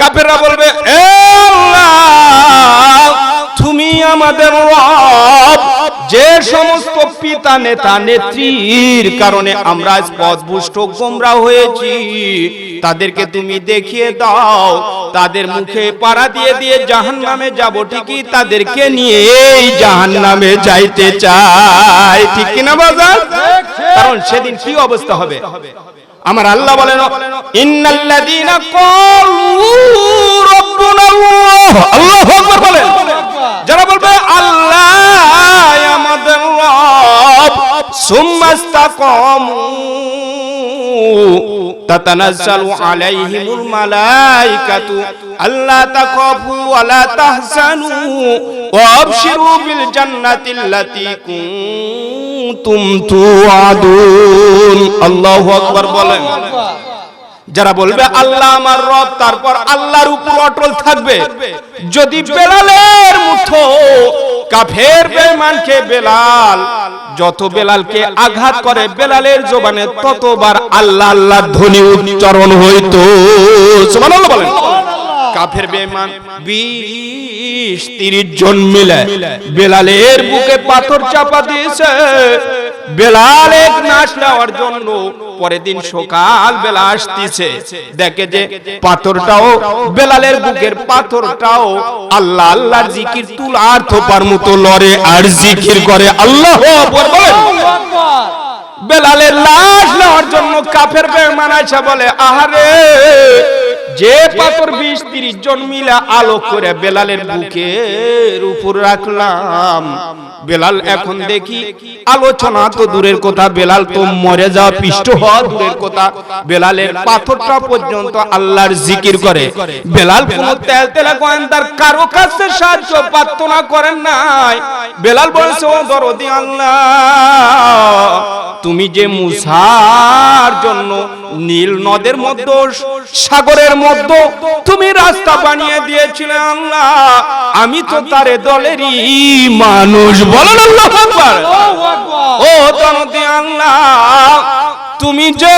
কাফেররা বলবে তুমি আমাদের যে সমস্ত পিতা নেতা নেত্রীর কারণে আমরা আজ গোমরা হয়েছি। তাদেরকে তুমি দেখিয়ে দাও। তাদের মুখে পাড়া দিয়ে দিয়ে জাহান নামে যাব, ঠিকই তাদেরকে নিয়ে এই জাহান নামে যাইতে চাই। ঠিক কিনা বাজার? কারণ সেদিন কি অবস্থা হবে? আমার আল্লাহ বলেন ইন্নাল্লাযীনা ক্বালু রাব্বুনা আল্লাহ। আল্লাহু আকবার বলেন। যারা বলবে আল্লাহ আমাদের রব সুম্মা ইসতাকামু তাতানাজ্জালু আলাইহিমুল মালাইকাতু আল্লা তাখাফু ওয়া লা তাহজানু ওয়া আবশিরু বিল জান্নাতিল্লাতী কুনতুম তুআদুন। আল্লাহু আকবার বলেন। যারা বলবে আল্লাহ আমার রব, তারপর আল্লাহর উপর অটল থাকবে। যদি বেলালের মুঠো কাফের বেঈমানকে বেলাল, যত বেলালকে আঘাত করে বেলালের জবানে, ততবার আল্লাহ আল্লাহর ধ্বনি উচ্চারণ হইতো। সুবহানাল্লাহ বলেন। কাফের বেঈমান 20 30 জন মিলে বেলালের বুকে পাথর চাপা দিয়েছে। বেলাল এক নাচ নেওয়ার জন্য পরের দিন সকাল বেলা আসতেছে। দেখে যে পাথরটাও বেলালের বুকের পাথরটাও আল্লাহ আল্লাহর জিকির তুলার থোপার মতো লড়ে আর জিকির করে। আল্লাহ বেলালের লাশ নেওয়ার জন্য কাফের বেঈমান আইসা বলে আহারে যে পাথর বিশ তিরিশ জন মিলে আলো করে বেলালের বুকের উপর রাখলাম। বেলাল এখন দেখি আলোচনা তো দূরের কথা বেলাল তো মরে যাওয়া পিষ্ট হওয়া দূরের কথা। বেলালের পাথরটা পর্যন্ত আল্লাহর জিকির করে। বেলাল কোন তেল তেলা গোয়েন্দার কারও কাছে সাহায্য প্রার্থনা করেন নাই। বেলাল বলেছে ও দরদি আল্লাহ তুমি যে মুসার জন্য নীল নদের মধ্যে, সাগরের মধ্যে তুমি রাস্তা বানিয়ে দিয়েছিলে আল্লাহ। আমি তো তারে দলেরই মানুষ। বলেন আল্লাহ ও দনদি আল্লাহ, তুমি যে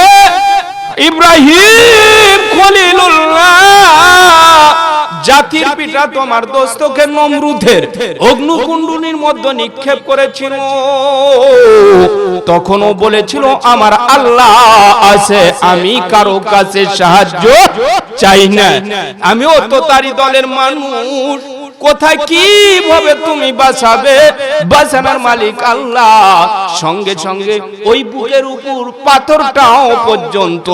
ইব্রাহিম খলিলুল্লাহ জাতির পিতা তোমার দোস্তকে নমরুদের অগ্নুকুণ্ডুনির মধ্যে নিক্ষেপ করেছিল। তখনও বলেছিল আমার আল্লাহ আছে আমি কারও কাছে সাহায্য চাই না। আমিও তো তারই দলের মানুষ। কোথায় কীভাবে তুমি বাঁচাবে? বাঁচানোর মালিক আল্লাহ। সঙ্গে সঙ্গে ওই বুকের উপর পাথরটাও পর্যন্ত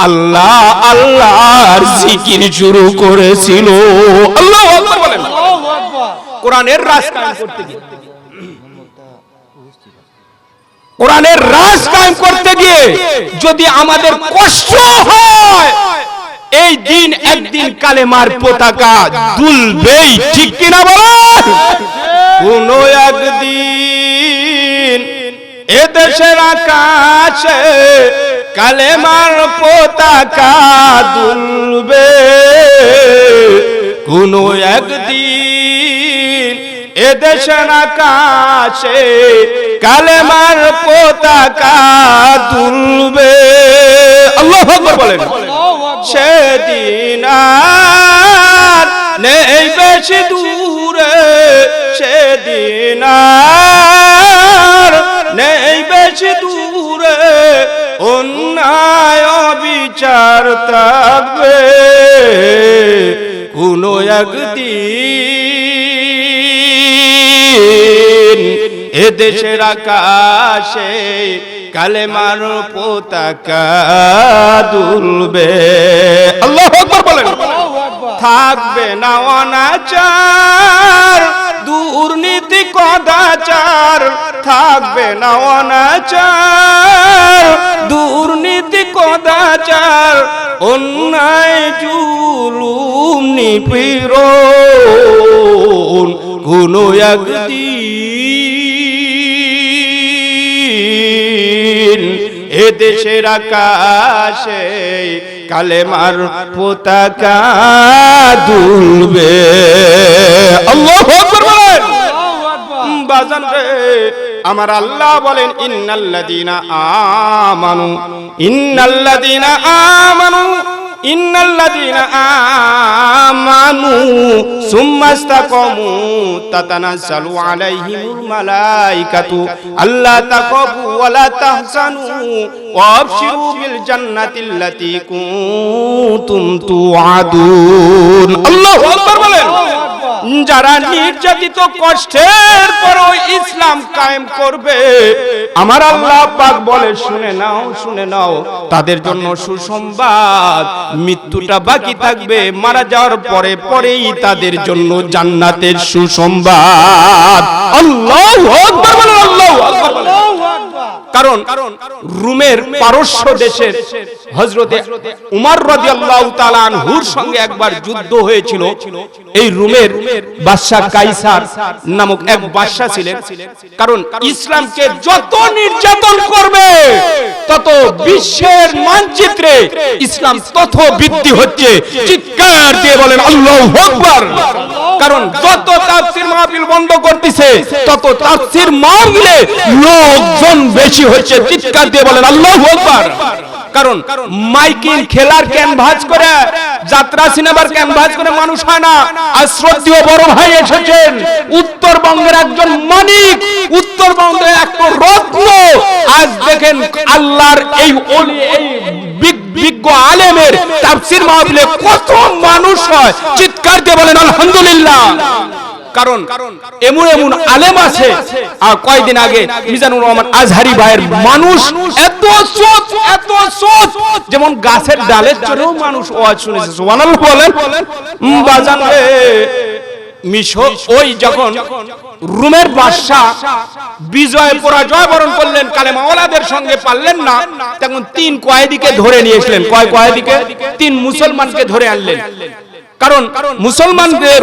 আল্লাহ আল্লাহর জিকির শুরু করেছিল। আল্লাহ আকবার বলেন। কোরআনের রাজ করতে গিয়ে। কোরআনের রাজ কায়েম করতে গিয়ে যদি আমাদের কষ্ট হয় এই দিন একদিন কালেমার পতাকা দুলবেই ঠিক কিনা বলেন? কোন একদিন এদেশের আকাশে কালেমার পতাকা দুলবে। কোন একদিন এদেশের আকাশে কালেমার পতাকা দুলবে। আল্লাহ বলেন। সেদিন আর নেই বেশি দূরে, সেদিন আর নেই বেশি দূরে, অন্যায় বিচার থাকবে। কোনো একদিন এদেশের আকাশে কালেমার পতাকা দুলবে। আল্লাহ আকবার বলেন। থাকবে না অনাচার, দুর্নীতি কদাচার। থাকবে না অনাচার, দুর্নীতি কদাচার। অন্যায় জুলুম নিপীড়ন, কোনো একদিন। এ দেশের আকাশে কালেমার পতাকা দুলবে। আমার আল্লাহ বলেন ইন্নাল্লাদিনা আমানু ইন্নাল্লাদিনা আমানু ইন্নাল্লাযীনা আমানু সুম্মা ইসতাকামু তাতানাজ্জালু আলাইহিমুল মালাইকাতু আল্লা তাখাফু ওয়া লা তাহজানু ওয়া আবশিরু বিল জান্নাতিল্লাতী কুনতুম তুআদুন। আল্লাহু আকবার বলেন। যারা নির্যাতিত কষ্টের পরও ইসলাম কায়েম করবে, আমার আল্লাহ পাক বলে, শুনে নাও শুনে নাও, তাদের জন্য সুসংবাদ মৃত্যুটা বাকি থাকবে, মারা যাওয়ার পরে পরেই তাদের জন্য জান্নাতের সুসংবাদ আল্লাহু আকবার আল্লাহু আকবার। কারণ রুমের পারস্য দেশের হজরতে উমার তাআলা আনহুর সঙ্গে একবার যুদ্ধ হয়েছিল এই রুমের বাদশা কাইসার নামক এক বাদশা ছিলেন। কারণ ইসলামকে যত নির্যাতন করবে তত বিশ্বের মানচিত্রে ইসলাম তত বৃদ্ধি হচ্ছে। চিৎকার দিয়ে বলেন আল্লাহু আকবার! কারণ যত তাফসীর মাহফিল বন্ধ করতেছে তত তাফসীর মাহফিলে লোকজন বেশি হচ্ছে চিৎকার দিয়ে বলেন আল্লাহু আকবার। কারণ মাইকিং খেলার ক্যানভাস করে যাত্রা সিনেমার ক্যানভাস করে মানুষ হয় না। আর শ্রদ্ধেয় বড় ভাই এসেছেন। উত্তরবঙ্গের একজন মানিক। উত্তরবঙ্গের একটা রত্ন। আজ দেখেন আল্লাহর এই বিজ্ঞ আলেমের তাফসীর মাহফিলে কত মানুষ হয়। চিৎকার দিয়ে বলেন আলহামদুলিল্লাহ। কারণ এমন এমন আলেম আছে আর কয়েকদিন আগে মিজানুর রহমান আজহারি ভাইয়ের মানুষ এত সোচ এত সোচ যেমন গাছের ডালের চড়েও মানুষ ওয়াজ শুনেছে সুবহানাল্লাহ বলেন। বাজান রে। মিশর ওই যখন রুমের বাদশাহ বিজয় পরাজয় বরণ করলেন কালেমাওয়ালাদের সঙ্গে পারলেন না তখন তিন কয়েদিকে ধরে নিয়ে এসলেন। কয় কয়েদিকে? তিন মুসলমানকে ধরে আনলেন। কারণ মুসলমানদের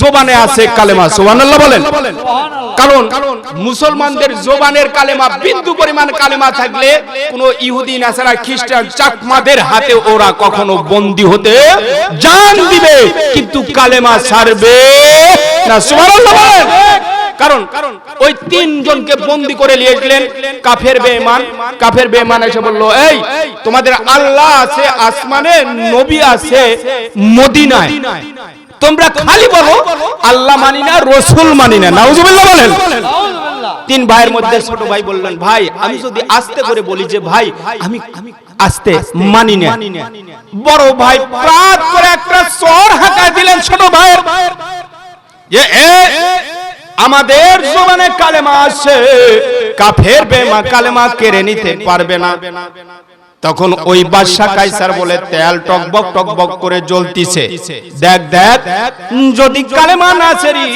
জোবানে আছে কালেমা। সুবহানাল্লাহ বলেন। কারণ মুসলমানদের জোবানের কালেমা বিন্দু পরিমাণ কালেমা থাকলে কোন ইহুদি নাসারা খ্রিস্টান চাকমাদের হাতে ওরা কখনো বন্দী হতে জান দিবে কিন্তু কালেমা ছাড়বে না। সুবহানাল্লাহ বলেন। কারণ ওই তিনজনকে বন্দি করে নিয়ে গেলেন কাফের বেঈমান। কাফের বেঈমান এসে বলল, এই, তোমাদের আল্লাহ আছে, আসমানে নবী আছে, মদিনায়। তোমরা খালি বলো, আল্লাহ মানি না, রসুল মানি না। বলেন। তিন ভাইয়ের মধ্যে ছোট ভাই বললেন, ভাই, আমি যদি আস্তে করে বলি যে, ভাই, আমি আস্তে মানি না। বড় ভাই প্রাত করে একটা সর হাঁকায় দিলেন ছোট ভাইয়ের। এ আমাদের জমানে কালেমা আছে, কাফের বেমা কালেমা কেড়ে নিতে পারবে না। তখন ওই বাদশা কাইসার বলে, তেল টকবক টকবক করে জ্বলতিছে। দেখ দেখ, যদি কালেমা না ছেড়ি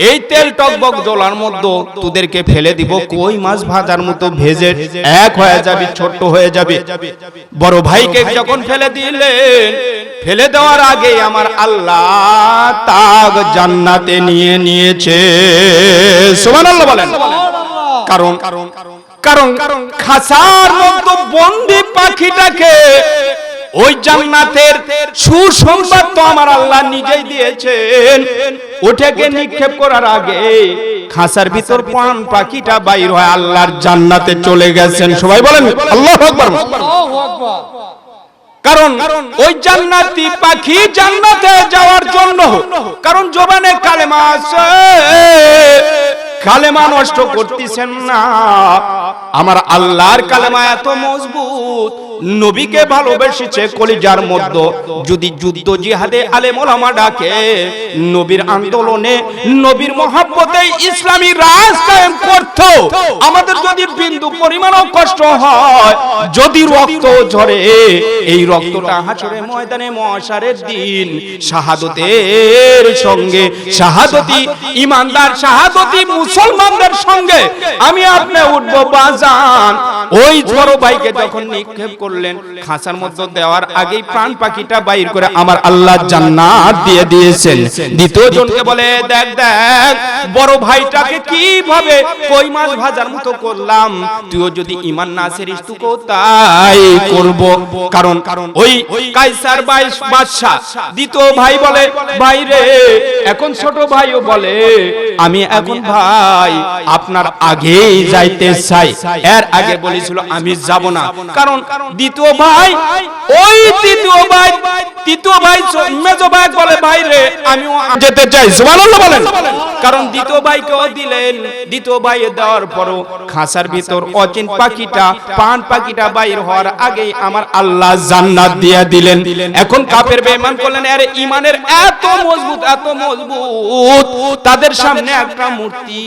এই তেল টকবক জ্বলার মধ্যে তোদেরকে ফেলে দিব কই মাছ ভাজার মতো ভেজে এক হয়ে যাবে ছোট্ট হয়ে যাবে বড় ভাইকে যখন ফেলে দিলেন ফেলে দেওয়ার আগে আমার আল্লাহ তাগ জান্নাতে নিয়ে নিয়েছে সুবহানাল্লাহ বলেন কারণ কারণ কারণ খাসার মতো বন্দি পাখিটাকে ওই জান্নাতের সুসংবাদ তো আমার আল্লাহ নিজেই দিয়েছেন। ওটাকে নিক্ষেপ করার আগে খাসার ভিতর পান পাখিটা বাইর হয় আল্লাহর জান্নাতে চলে গেছেন। সবাই বলেন আল্লাহ আকবার। কারণ ওই জান্নাতি পাখি জান্নাতে যাওয়ার জন্য কারণ জবানে কালেমা আছে। কালেমা নষ্ট করতেছেন না। আমার আল্লাহর কালেমা এত মজবুত নবীকে ভালোবেসেছে কলিজার মধ্যে। যদি যুদ্ধ জিহাদে আলেম ওলামা ডাকে, নবীর আন্দোলনে নবীর মহাব্বতে ইসলামী রাজ করত। আমাদের যদি বিন্দু পরিমাণও কষ্ট হয়, যদি রক্ত ঝরে, এই রক্তটা হাসরে ময়দানে মহাসারের দিন। শাহাদতের সঙ্গে শাহাদতি ইমানদার, শাহাদতি মুসলমানদের সঙ্গে আমি আপনি উঠবো বাজান। ওই ছোট ভাইকে যখন নিক্ষেপ করলেন খাঁচার মধ্যে দেওয়ার আগেই প্রাণ পাখিটা বাইর করে আমার আল্লাহ জান্নাত দিয়ে দিয়েছেন। দ্বিতীয় জনকে বলে দেখ দেখ বড় ভাইটাকে কীভাবে কই মাছ ভাজার মতো করলাম? তুইও যদি ইমান না সেরিস তুকো তাই করব। কারণ কারণ ওই কাইসার বাইশ বাদশাহ দ্বিতীয় ভাই বলে ভাই রে এখন ছোট ভাইও বলে আমি এখন ভাই ভাই আপনার আগেই যাইতে চাই। এর আগে বলেছিল আমি যাব না। কারণ দ্বিতীয় ভাই, ওই তৃতীয় ভাই তৃতীয় ভাই মেজো ভাই বলে, ভাই রে, আমিও যেতে চাই। সুবহানাল্লাহ বলেন। কারণ দ্বিতীয় ভাইকেও দিলেন, দ্বিতীয় ভাই দেওয়ার পরও খাঁচার ভিতর অচিন পাখিটা, পান পাখিটা বাইর হওয়ার আগেই আমার আল্লাহ জান্নাত দিয়ে দিলেন। এখন কাফের বেঈমান করলেন আরে ইমানের এত মজবুত এত মজবুত, তাদের সামনে একটা মূর্তি।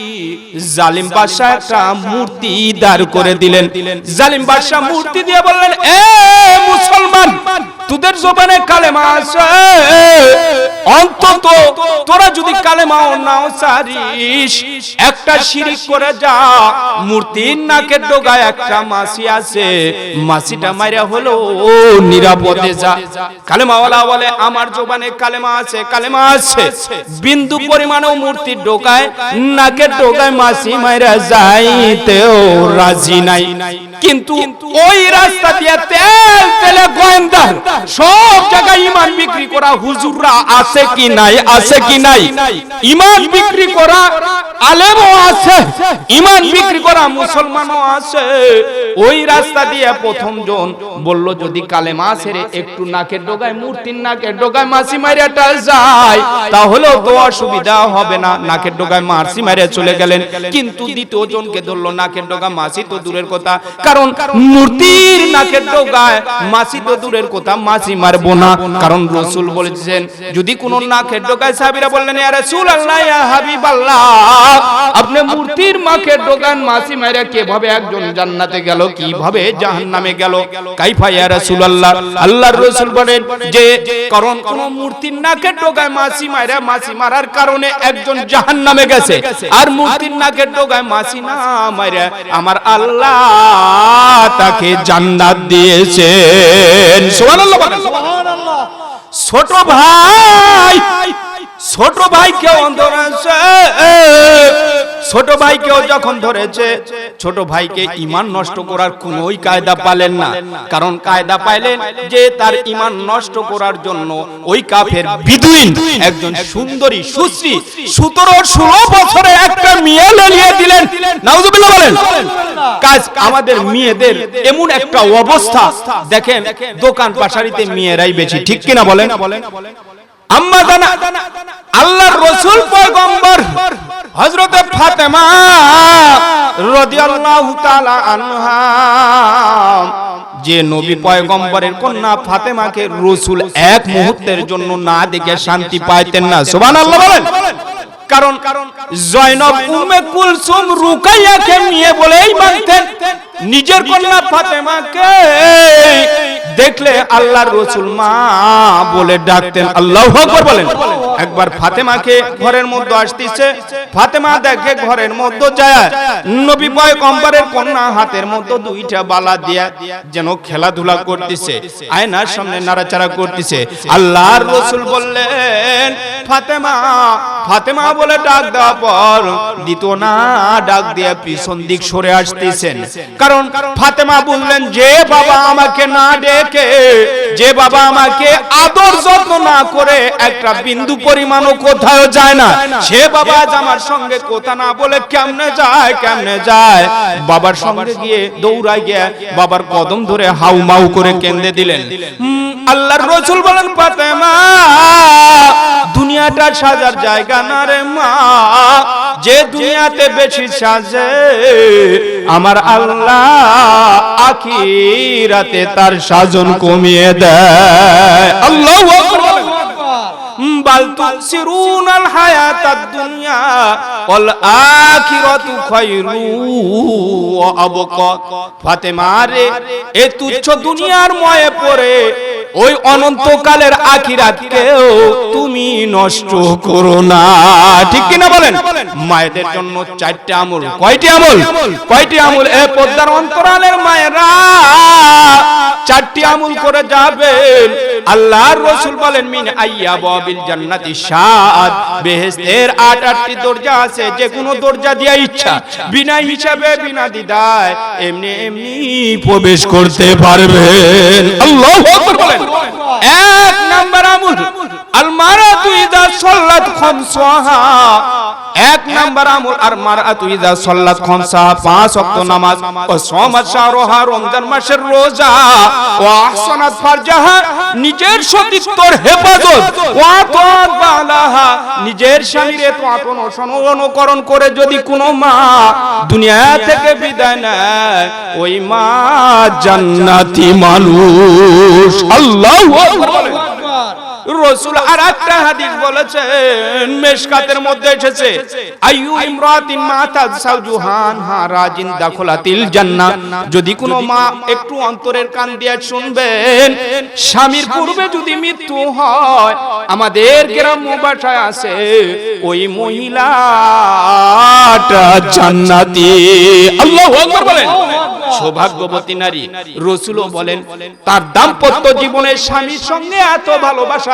জালিম বাদশা একটা মূর্তি দাঁড় করে দিলেন। জালিম বাদশা মূর্তি দিয়ে বললেন, এ মুসলমান তোদের জবানে কালেমা আছে। অন্তত তোরা যদি কালেমাও নাও সারিস একটা শিরিক করে যা। মূর্তির নাকের ডোগায় একটা মাসি আছে। মাসিটা মাইরা হলো নিরাপদে যা। কালেমাওয়ালা বলে, আমার জবানে কালেমা আছে কালেমা আছে। বিন্দু পরিমাণেও মূর্তির ডোকায় নাকের ডোকায় মাসি মাইরা যাইতেও রাজি নাই। কিন্তু ওই রাস্তা দিয়ে তেল তেলে গোয়েন্দা সব জায়গায় ইমান বিক্রি করা হুজুররা আছে কি নাই আছে কি নাই? ইমান বিক্রি করা আলেমও আছে। ইমান বিক্রি করা মুসলমানও আছে। ওই রাস্তা দিয়ে প্রথম জন বলল যদি কালেমা ছেড়ে একটু নাকের ডোগায় মূর্তির নাকের ডোগায় মাসি মারিয়াটা যায়। তাহলেও তো অসুবিধা হবে না নাকের ডোগায় মাসি মারিয়া চলে গেলেন। কিন্তু দ্বিতীয় জনকে ধরলো নাকের ডোগা মাসি তো দূরের কথা। কারণ মূর্তির নাকের ডোগায় মাসি তো দূরের কথা মাসি মারবো না। কারণ রসুল বলেছেন, যদি কোন নাকের ডোগায় সাহাবীরা বললেন, ইয়া রাসূলুল্লাহ, ইয়া হাবিবাল্লাহ আপনি মূর্তির নাকের ডোগান মাসি মাইরা কীভাবে একজন জান্নাতে গেল, কীভাবে জাহান্নামে গেল? কাইফা, ইয়া রাসূলুল্লাহ, আল্লাহর রাসূল বলেন যে, কারণ কোন মূর্তির নাকের ডোগায় মাসি মাইরা মাসি মারার কারণে একজন জাহান্নামে গেছে। আর মূর্তির নাকের ডোগায় মাসি না মাইরা আমার আল্লাহ তাকে জান্নাত দিয়েছেন। সুবহানাল্লাহ। ছোট ভাই ছোট ভাই কেউ ধরেছে ছোট ভাই কেউ যখন ধরেছে, ছোট ভাইকে ইমান নষ্ট করার কোনোই কায়দা পালেন না। কারণ কায়দা পাইলেন যে তার ইমান নষ্ট করার জন্য ওই কাফের বিদুইন, একজন সুন্দরী, সুশ্রী, সতেরো ষোলো বছরে একটা মেয়ে লেলিয়ে দিলেন। নাউজুবিল্লাহ বলেন, কাজ আমাদের মেয়েদের এমন একটা অবস্থা। দেখেন, দোকান পাশারিতে মেয়েরাই বেশি, ঠিক কিনা বলেন? আম্মা জানা, আল্লাহর রসুল পয়গম্বর হযরতে ফাতেমা রাদিয়াল্লাহু তাআলা আনহা, যে নবী পয়গম্বরের কন্যা ফাতেমাকে রসুল এক মুহূর্তের জন্য না দেখে শান্তি পাইতেন না। সুবহানাল্লাহ বলেন। কারণ জয়নব উম্মে কুলসুম রুকাইয়াকে নিয়ে বলেই মানতেন, নিজের কন্যা ফাতেমাকে দেখলে আল্লাহর রসুল মা বলে ডাকতেন, আল্লাহ বলেন। একবার ফাতেমাকে ঘরের মধ্যে আসতেছে, ফাতেমা দেখে ঘরের মধ্যে যায়। নবী পয়গম্বরের কন্যা হাতের মধ্যে দুইটা বালা দিয়া যেন খেলাধুলা করতেছে, আয়নার সামনে নাড়াচাড়া করতেছে। আল্লাহর রসুল বললেন, ফাতেমা ফাতেমা বলে ডাক দেওয়া পর দিত না ডাক দিয়ে পিছন দিক সরে আসতেছেন। কারণ ফাতেমা বললেন, যে বাবা আমাকে না ডেকে যে বাবা আমাকে আদর যত্ন না করে একটা বিন্দু পরিমাণও কোথাও যায় না। সে বাবা আজ আমার সঙ্গে কথা না বলে কেমনে যায় কেমনে যায়? বাবার সঙ্গে গিয়ে দৌড়ায় গিয়ে বাবার কদম ধরে হাউ মাউ করে কেঁদে দিলেন। আল্লাহর রসুল বলেন, ফাতেমা, দুনিয়াটা সাজার জায়গা না রে মা। যে দুনিয়াতে বেশি সাজে, আমার আল্লাহ আখিরাতে তার সাজন কমিয়ে দেয়। আল্লাহ বাল তুসিরুনাল হায়াতাদ দুনিয়া ওয়াল আখিরাতু খায়রু ওয়া আবকা। ফাতেমা রে এ তুচ্ছ দুনিয়ার ময়ে পড়ে। ওই অনন্তকালের আখিরাতকেও তুমি নষ্ট করো না। ঠিক কিনা বলেন? মায়েদের জন্য চারটি আমল। কয়টি আমল? কয়টি আমল? এ পদ্মার অন্তরালের মায়েরা চারটি আমল করে যাবেন। আল্লাহর রাসূল বলেন, মিন আইয়া বাবিল জান্নাতি সাদ বেহেশতের আট, আটটি দরজা আছে যে কোনো দরজা দিয়া ইচ্ছা। বিনা হিসাবে, বিনা দিদায় এমনি এমনি প্রবেশ করতে পারবেন। আল্লাহু আকবার বলেন। এক নাম্বার আমল। আল মারাতু ইদা সাল্লাত খামসাহা। এক নাম্বার আমল আর মারআতু ইযা সাল্লাত খামসা পাঁচ ওয়াক্ত নামাজ ও রমজান মাসের রোজা। ও আহসানাত ফারজাহা, নিজের সতীত্বর হেফাজত। বালাহা নিজের স্বামীর করে যদি কোনো মা দুনিয়া থেকে বিদায় নেয়, ওই মা জান্নাতি মানুষ। আল্লাহু। রসুল আর একটা হাদিস বলেছেন মেশকাতের মধ্যে এসেছে আইয়ু ইমরাতিন মাতাত সাউজুহান হা রাজিন দাখলাতিল জান্নাহ। যদি কোনো মা একটু অন্তরের কান দিয়ে শুনবেন স্বামীর পূর্বে যদি মৃত্যু হয় আমাদের গ্রাম্য ভাষায় আছে ওই মহিলাটা জান্নাতি। আল্লাহু আকবার বলেন। সৌভাগ্যবতী নারী। রসুলও বলেন তার দাম্পত্য জীবনে স্বামীর সঙ্গে এত ভালোবাসা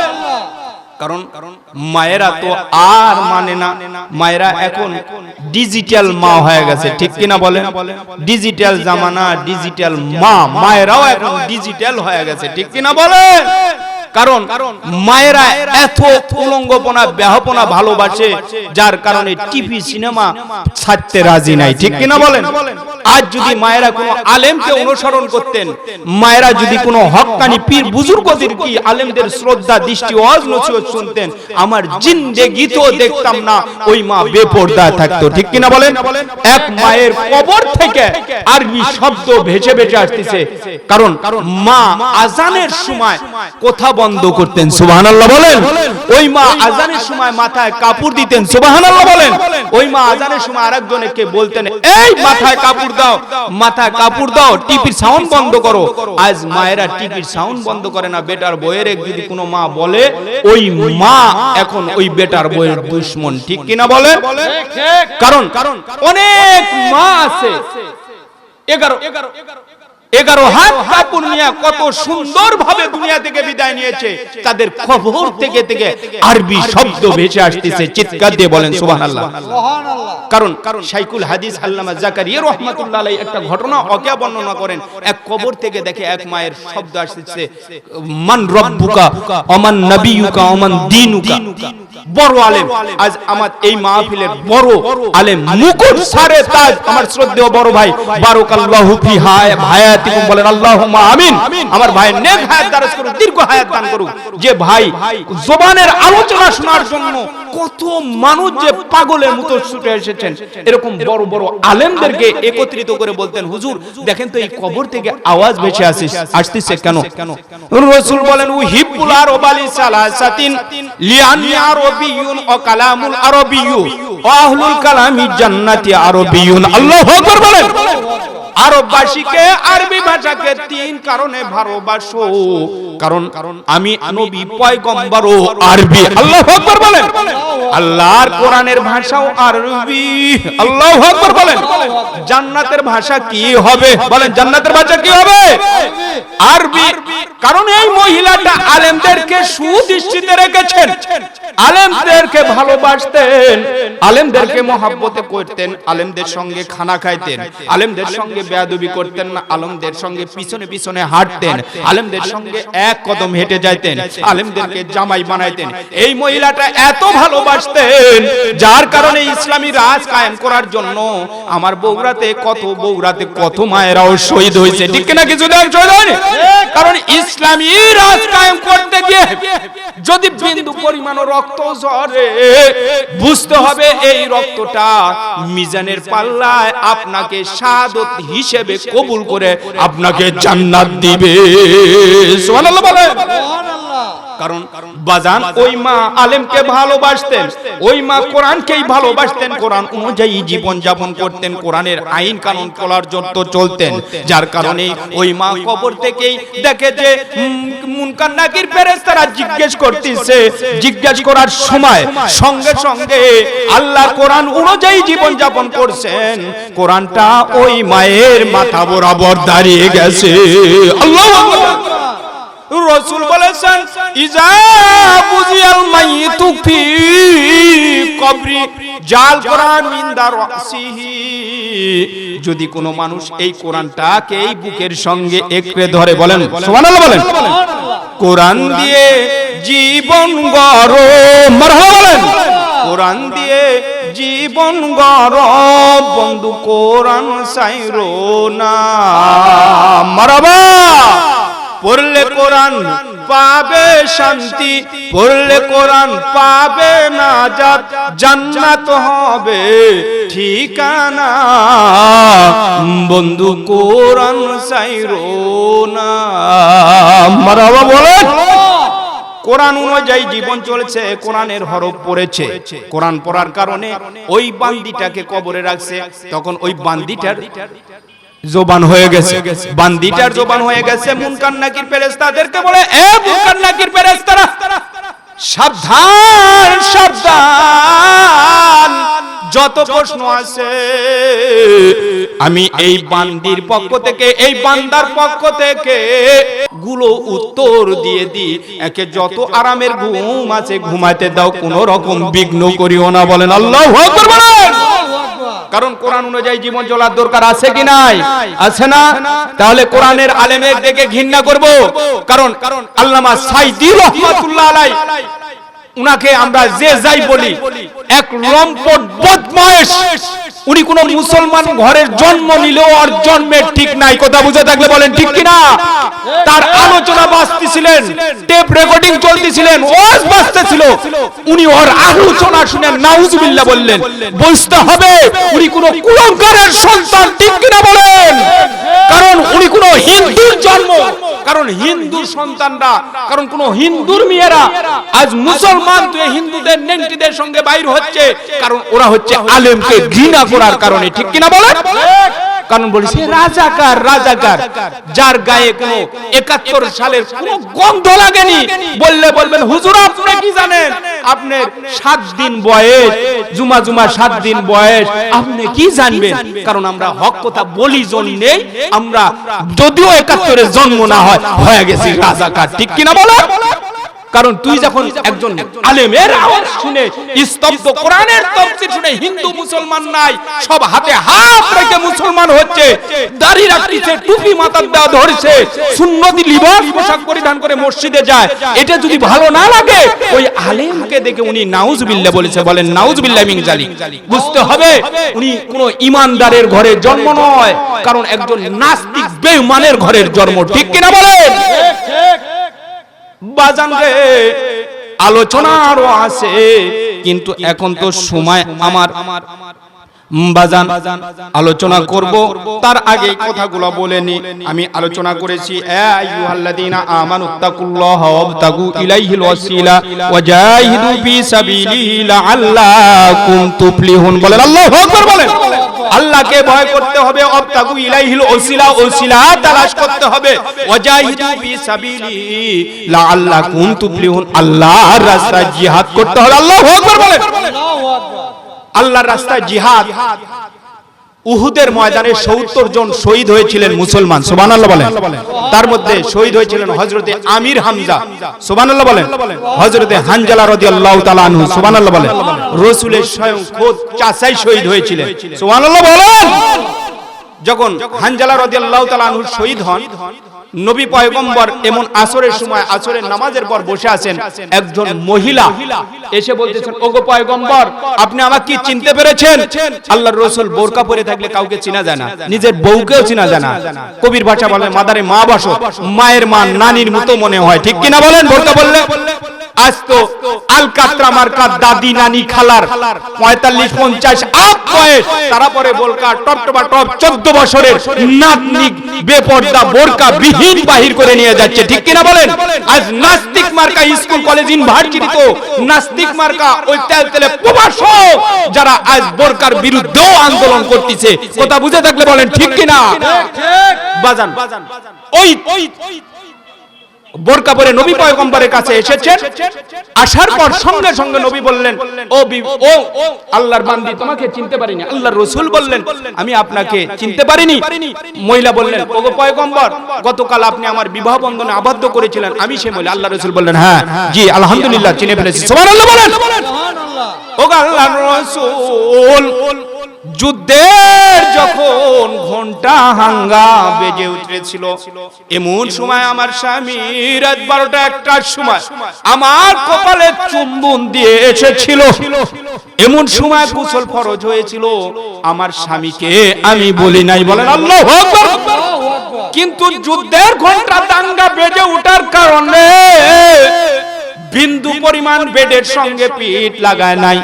কারণ মায়েরা তো আর মানে না। মায়েরা এখন ডিজিটাল মা হয়ে গেছে ঠিক কিনা বলে ডিজিটাল জামানা ডিজিটাল মা। মায়েরাও এখন ডিজিটাল হয়ে গেছে ঠিক কিনা বলেন? কারণ মায়েরা এত উলঙ্গপনা ব্যাহপনা ভালোবাসে যার কারণে টিভি সিনেমা ছাড়তে রাজি নাই ঠিক কিনা বলেন? আজ যদি মায়েরা কোনো আলেমকে অনুসরণ করতেন মায়েরা যদি কোনো হক্কানি পীর বুজুর্গদের কি আলেমদের শ্রদ্ধা দৃষ্টি ওয়াজ নসিহত শুনতেন আমার জিন্দেগিতেও দেখতাম না ওই মা বেপর্দা থাকতো ঠিক কিনা বলেন? এক মায়ের কবর থেকে আরবি শব্দ ভেসে ভেসে আসতেছে। কারণ মা আজানের সময় কথা বন্ধ করতেন, সুবহানাল্লাহ বলেন। ওই মা আজানের সময় মাথায় কাপড় দিতেন, সুবহানাল্লাহ বলেন। ওই মা আজানের সময় আরেকজনকে বলতেন, এই, মাথায় কাপড় দাও, মাথায় কাপড় দাও, টিভির সাউন্ড বন্ধ করো। আজ মায়েরা টিভির সাউন্ড বন্ধ করে না, বেটার বইয়ের যদি কোনো মা বলে, ওই মা এখন ওই বেটার বইয়ের দুশ্মন, ঠিক কিনা বলে কারণ অনেক মা আছে এগারো এগারো হাত কাপড় নিয়ে কত সুন্দর ভাবে দুনিয়া থেকে বিদায় নিয়েছে। তাদের খবর থেকে থেকে আরবি শব্দ ভেসে আসতেছে। চিৎকার দিয়ে বলেন, সুবহানাল্লাহ। কারণ কারণ শাইকুল হাদিস আল্লামা জাকারিয়া রহমাতুল্লাহ আলাইহি একটা ঘটনা অকে বর্ণনা করেন। এক কবর থেকে দেখে এক মায়ের শব্দ আসতেছে, মান রব্বুকা, অমান নবিয়ুকা, অমান দীনুকা। বড় আলেম, আজ আমার এই মাহফিলের বড় আলেম মুকুট সারে তাজ, আমার শ্রদ্ধেয় বড় ভাই, বারাকাল্লাহু ফি হায় হায়াতিকুম বলেন আল্লাহুম্মা আমিন। আমার ভাই নেক হায়াত দারাজ করুক দীর্ঘ হায়াত দান করুক। যে ভাই জবানের আলোচনা শোনার জন্য কত মানুষ যে পাগলের মতো ছুটে এসেছেন এরকম বড় বড় আলেমদেরকে একত্রিত করে বলতেন হুজুর দেখেন তো এই কবর থেকে আওয়াজ ভেসে আসিস আসতেছে কেন? রাসূল বলেন ও হিব্বুল আরবালি সালাসাতিন লিআন্নি আরবিয়ুন ও কালামুল আরবিয়্যু ও আহলুল কালামি জান্নাতি আরবিয়ুন। আল্লাহু আকবার বলেন। আরববাসীকে আরবি ভাষাকে তিন কারণে ভালোবাসো। কারণ কারণ আমি নবী পয়গম্বর ও আরবি। আল্লাহু আকবার বলেন। আল্লাহর কোরআনের ভাষাও আরবি। আল্লাহু আকবার বলেন। জান্নাতের ভাষা কি হবে? বলেন জান্নাতের ভাষা কি হবে? আরবি। কারণ এই মহিলাটা আলেমদেরকে সুদৃষ্টিতে রেখেছেন। আলেমদেরকে ভালোবাসতেন। আলেমদেরকে মহাব্বতে করতেন। আলেমদের সঙ্গে খানা খাইতেন। আলেমদের সঙ্গে বেয়াদবি করতেন না, আলেমদের সঙ্গে পিছনে পিছনে হাঁটতেন, আলেমদের সঙ্গে এক কদম হেঁটে যাইতেন, আলেমদেরকে জামাই বানাইতেন। এই মহিলাটা এত ভালোবাসতেন, যার কারণে ইসলামী রাজ কায়েম করার জন্য আমার বগুড়াতে কত বগুড়াতে কত মায়েরাও শহীদ হয়েছে। ঠিক কিনা কিছু শহীদ? কারণ ইসলামী রাজ কায়েম করতে গিয়ে যদি বিন্দু পরিমাণ রক্ত ঝরে, বুঝতে হবে এই রক্তটা মিজানের পাল্লায় আপনাকে শাহাদত হিসেবে কবুল করে আপনাকে জান্নাত দিবে। সুবহানাল্লাহ বলেন। কারণ বাজান ওই মা আলেমকে ভালোবাসতেন ওই মা কোরআনকেই ভালোবাসতেন কোরআন অনুযায়ী জীবন যাপন করতেন কোরআনের আইন কানুন চলার জন্য চলতেন। যার কারণে ওই মা কবর থেকেই দেখে যে মুনকার নাকির ফেরেশতারা জিজ্ঞেস করতেছে জিজ্ঞেস করার সময় সঙ্গে সঙ্গে আল্লাহ কোরআন অনুযায়ী জীবন যাপন করছেন। কোরআনটা ওই মায়ের মাথা বরাবর দাঁড়িয়ে গেছে। আল্লাহু রসুল বলেছেন কবরি জাল যদি কোনো মানুষ এই কোরআনটাকে এই বুকের সঙ্গে একড়ে ধরে বলেন বলেন, কোরআন দিয়ে জীবন বলেন, কোরআন দিয়ে জীবন গড় বন্ধু কোরআন সাইরো না, মারহাবা। পড়লে কোরআন পাবে শান্তি, পড়লে কোরআন পাবে না জাত জান্নাত হবে ঠিকানা। বন্ধু, কোরআন সাইরো না। বলেন কোরআন অনুযায়ী জীবন চলেছে, কোরআনের হরফ পড়েছে। কোরআন পড়ার কারণে ওই বান্দিটাকে কবরে রাখছে। তখন ওই বান্দিটার জবান হয়ে গেছে। বান্দিটার জবান হয়ে গেছে। মুনকার নাকির ফেরেশতাদেরকে বলে এ মুনকার নাকির ফেরেশতারা সাবধান সাবধান। যত প্রশ্ন আছে আমি এই বান্দির পক্ষ থেকে এই বান্দার পক্ষ থেকে গুলো উত্তর দিয়ে দি একে যত আরামের ঘুম আছে ঘুমাতে দাও কোন রকম বিঘ্ন করিও না। বলেন আল্লাহ আকবার বলেন। কারণ কোরআন অনুযায়ী জীবন চলার দরকার আছে কি নাই? আছে না? তাহলে কোরআনের আলেমের দেখে ঘৃণা করব। কারণ কারণ আল্লামা সাইদি রহমাতুল্লাহ আলাই উনাকে আমরা যে যাই বলি, এক লম্পট বদমাইশ উনি কোন মুসলমান ঘরের জন্ম নিলেও আর জন্মের ঠিক নাই। কথা বুঝে থাকলে বলেন, ঠিক কিনা? তার আলোচনা বাঁচতেছিলেন টেপ রেকর্ডিং চলতেছিলেন, ওয়াজ বাঁচতেছিল উনি ওর আলোচনা শুনে নাউজুবিল্লাহ বললেন, বুঝতে হবে উনি কোন কুলঙ্কারের সন্তান, ঠিক কিনা বলেন? কারণ উনি কোন হিন্দুর জন্ম, কারণ হিন্দুর সন্তানরা, কারণ কোন হিন্দুর মেয়েরা আজ মুসলমান তুই হিন্দুদের, নেন্টিদের সঙ্গে বাইর হচ্ছে, কারণ ওরা হচ্ছে আলেমকে ঘৃণা করার কারণে ঠিক কিনা বলেন? কারণ বলিস রাজাকার রাজাকার। যার গায়ে কোনো একাত্তর সালের কোনো গন্ধ লাগেনি বললে বলবেন হুজুর আপনি কি জানেন? আপনার সাত দিন বয়স জুমা জুমা সাত দিন বয়স আপনি কি জানবেন? কারণ আমরা হক কথা বলি জন্যে আমরা যদিও একাত্তরের জন্ম না হয় হয়ে গেছি রাজাকার ঠিক কিনা বলো কারণ তুই যখন একজন আলেমের আওয়াজ শুনে স্তব্ধ কোরআনের তফসির শুনে হিন্দু মুসলমান নাই সব হাতে হাত রেখে মুসলমান হচ্ছে দাড়ি রাখছে টুপি মাথার দেওয়া ধরছে সুন্নতি লিবাস পোশাক পরিধান করে মসজিদে যায়। এটা যদি ভালো না লাগে ওই আলেমকে দেখে উনি নাউজুবিল্লাহ বলেছে বলেন নাউজুবিল্লাহ মিন জালি বুঝতে হবে উনি কোনো ইমানদারের ঘরে জন্ম নয় কারণ একজন নাস্তিক বেঈমানের ঘরের জন্ম। ঠিক কিনা বলেন? বাজান রে আলোচনা আরও আছে, কিন্তু এখন তো সময় আমার। বাজান, আলোচনা করব, তার আগে কথাগুলো বলে নি। আমি আলোচনা করেছি আইয়ুহাল্লাযীনা আমানুত্তাকুল্লাহা ওয়াবতাগু ইলাইহিল ওয়াসিলা ফি সাবিলিহি লাআল্লাকুম তুফলিহুন। বলেন, আল্লাহু আকবার বলেন। আল্লাহকে ভয় করতে হবে অবতাগু ইলাইহিল ওসিলা ওসিলা তালাশ করতে হবে। ওয়াজাহিদু ফি সাবিলিহি লাআল্লাকুম তুফলিহুন আল্লাহর রাস্তায় জিহাদ করতে হবে। আল্লাহু আকবার বলেন। আল্লাহর রাস্তায় জিহাদ। উহুদের ময়দানে সত্তর জন শহীদ হয়েছিলেন মুসলমান সুবহানাল্লাহ বলেন। তার মধ্যে শহীদ হয়েছিলেন হজরতে আমির হামজা সুবহানাল্লাহ বলেন। হজরতে হানজালা রদি আল্লাহ সোবান সুবহানাল্লাহ বলেন। রসুলের স্বয়ং খোদ চাষাই শহীদ হয়েছিলেন। সুবহানাল্লাহ বলেন। যখন হানজালা রদি আল্লাহ তালু শহীদ হন নবী পয়গম্বর এমন আসরের সময় আসরের নামাজের পর বসে আছেন একজন মহিলা। এসে বলতেছেন, ওগো পয়গম্বর, আপনি আমাকে কি চিনতে পেরেছেন? আল্লাহর রাসূল বোরকা পরে থাকলে কাউকে চিনা যায় না। নিজের বউকেও চিনা যায় না। কবির ভাষা বলে, মাদারে মা বাসো। মায়ের মা নানির মতো মনে হয়। ঠিক কিনা বলেন? বোরকা বললে আজ তো আল কাতরা দাদি নানি খালার পঁয়তাল্লিশ পঞ্চাশ আপ বয়স। তারা পরে বোরকা টপ টপা টপ চোদ্দ বছরের নাতনি বেপর্দা বোরকা বিহীন বাহির করে নিয়ে যাচ্ছে। ঠিক কিনা বলেন? আজ নাস্তিক মার্কা স্কুল কলেজ ইউনিভার্সিটি তো নাস্তিক মার্কা ওই তেল তেলে প্রবাসক যারা আজ বোরকার বিরুদ্ধেও আন্দোলন করতেছে। কথা বুঝে থাকলে বলেন ঠিক কিনা? বাজান। ওই বোরকা পরে নবী পয়গম্বরের কাছে এসেছেন। আসার পর সঙ্গে সঙ্গে নবী বললেন ও ও আল্লাহর বান্দি তোমাকে চিনতে পারিনি। আল্লাহর রসুল বললেন আমি আপনাকে চিনতে পারিনি। মহিলা বললেন ওগো পয়গম্বর গতকাল আপনি আমার বিবাহ বন্ধনে আবদ্ধ করেছিলেন। আমি সে মহিলা আল্লাহ রসুল বললেন হ্যাঁ জি আলহামদুলিল্লাহ চিনে ফেলেছি। সুবহানাল্লাহ বলেন। আল্লাহর রসুল যুদ্ধের যখন ঘণ্টা হাঙ্গা বেজে উঠেছিল, এমন সময় আমার স্বামী রাত বারোটা একটার সময় আমার কপালে চুম্বন দিয়ে এসেছিল। এমন সময় কুশল ফরজ হয়েছিল, আমার স্বামীকে আমি বলি নাই, বলেন আল্লাহ কিন্তু যুদ্ধের ঘণ্টা দাঙ্গা বেজে ওঠার কারণে বিন্দু পরিমাণ বেডের সঙ্গে পিঠ লাগায় নাই।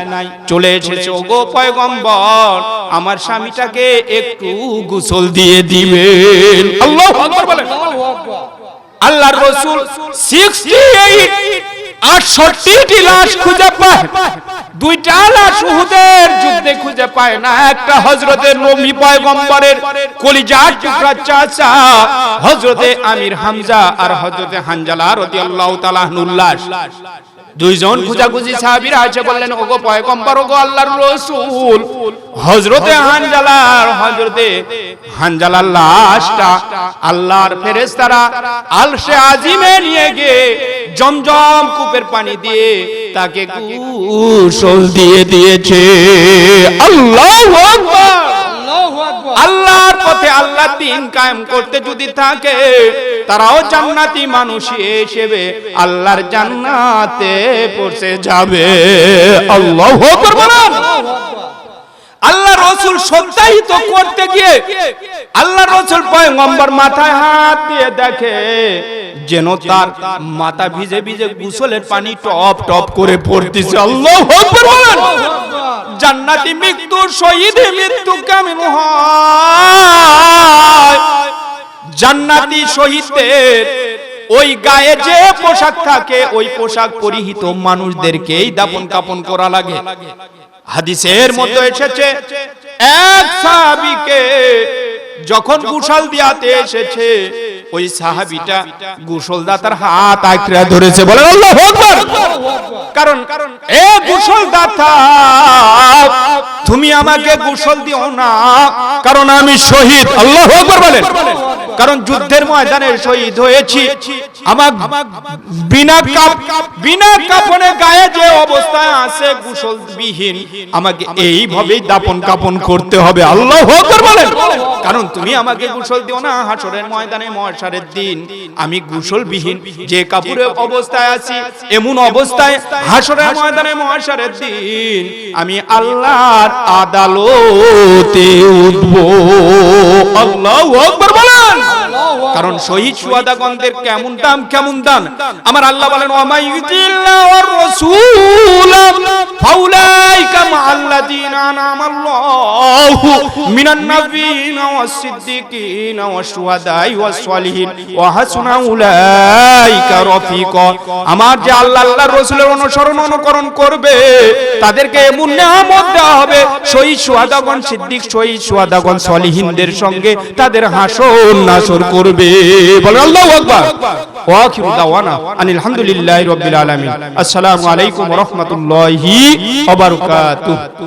চলে এসেছে ওগো পয়গম্বর। আমার স্বামীটাকে একটু গোসল দিয়ে দিবেন। আল্লাহ আকবার বলেন। আল্লাহর রসুল 68 আটষট্টি লাশ খুঁজে পায়। দুইটা লাশ উহুদের যুদ্ধে খুঁজে পায় না। একটা কলিজার চাচা হজরতে আমির হামজা আর হজরতে হানজালা রাদিয়াল্লাহু তাআলা লাশ। দুইজন খুঁজাখুঁজি সাহাবীরা আছে বললেন ওগো পয়গম্বর ওগো আল্লাহর রাসূল। হযরতে হানজালার হযরতে হানজালার লাশটা আল্লাহর ফেরেশতারা আলশে আজিমে নিয়ে গিয়ে জমজম কূপের পানি দিয়ে তাকে গোসল দিয়ে দিয়েছে। আল্লাহু আকবার। আল্লাহর পথে আল্লাহ দিন কায়েম করতে যদি থাকে, তারাও জান্নাতি মানুষ হিসেবে আল্লাহর জান্নাতে পৌঁছে যাবে। আল্লাহ আল্লাহ রসুল সত্যায়িত করতে গিয়ে আল্লাহ রসুল পয়গম্বর মাথায় হাত দিয়ে দেখে, যেন তার মাথা ভিজে ভিজে গুসলের পানি টপ টপ করে পড়তেছে। আল্লাহ জান্নাতি মৃত্যু শহীদ মৃত্যু কেমন হয়? জান্নাতি শহীদদের ওই গায়ে যে পোশাক থাকে, ওই পোশাক পরিহিত মানুষদেরকেই দাপন কাপন করা লাগে। হাদিসের মধ্যে এসেছে, এক সাহাবীকে যখন গুসল দিয়াতে এসেছে ওই সাহাবিটা গুসলদাতার হাত আঁকড়া ধরেছে। বলে আল্লাহু আকবার! কারণ এ গুসলদাতা তুমি আমাকে গুসল দিও না কারণ আমি শহীদ। আল্লাহ আকবার বলেন। কারণ যুদ্ধের ময়দানে শহীদ হয়েছি। আমার বিনা কাপ বিনা কাপনে গায়ে যে অবস্থায় আছে গোসল বিহীন আমাকে এইভাবেই দাপন কাপন করতে হবে। আল্লাহু আকবার বলেন। কারণ তুমি আমাকে গোসল দিও না হাসরের ময়দানে মহাশারের দিন। আমি গোসল বিহীন যে কাপড়ে অবস্থায় আছি এমন অবস্থায় হাসরের ময়দানে মহাশারের দিন। আমি আল্লাহর আদালতে উঠব। আল্লাহু আকবার বলেন। কারণ শহীদ সুয়াদাগণদের কেমন দাম কেমন দাম আমার আল্লাহ বলেন হাসুনা আমার যে আল্লাহ, আল্লাহর রাসূলের অনুসরণ, অনুকরণ করবে, তাদেরকে এমন নিয়ামত দেওয়া হবে, শহীদ সুহাদাগণ সিদ্দিক শহীদ সুহাদাগণ সলিহিনদের সঙ্গে তাদের হাসর নাসর করবে। বলে আল্লাহু আকবার। ওয়া আখিরু দাওয়ানা আনিল হামদুলিল্লাহি রাব্বিল আলামিন। আসসালামু আলাইকুম ওয়া রাহমাতুল্লাহি ওয়া বারাকাতুহু।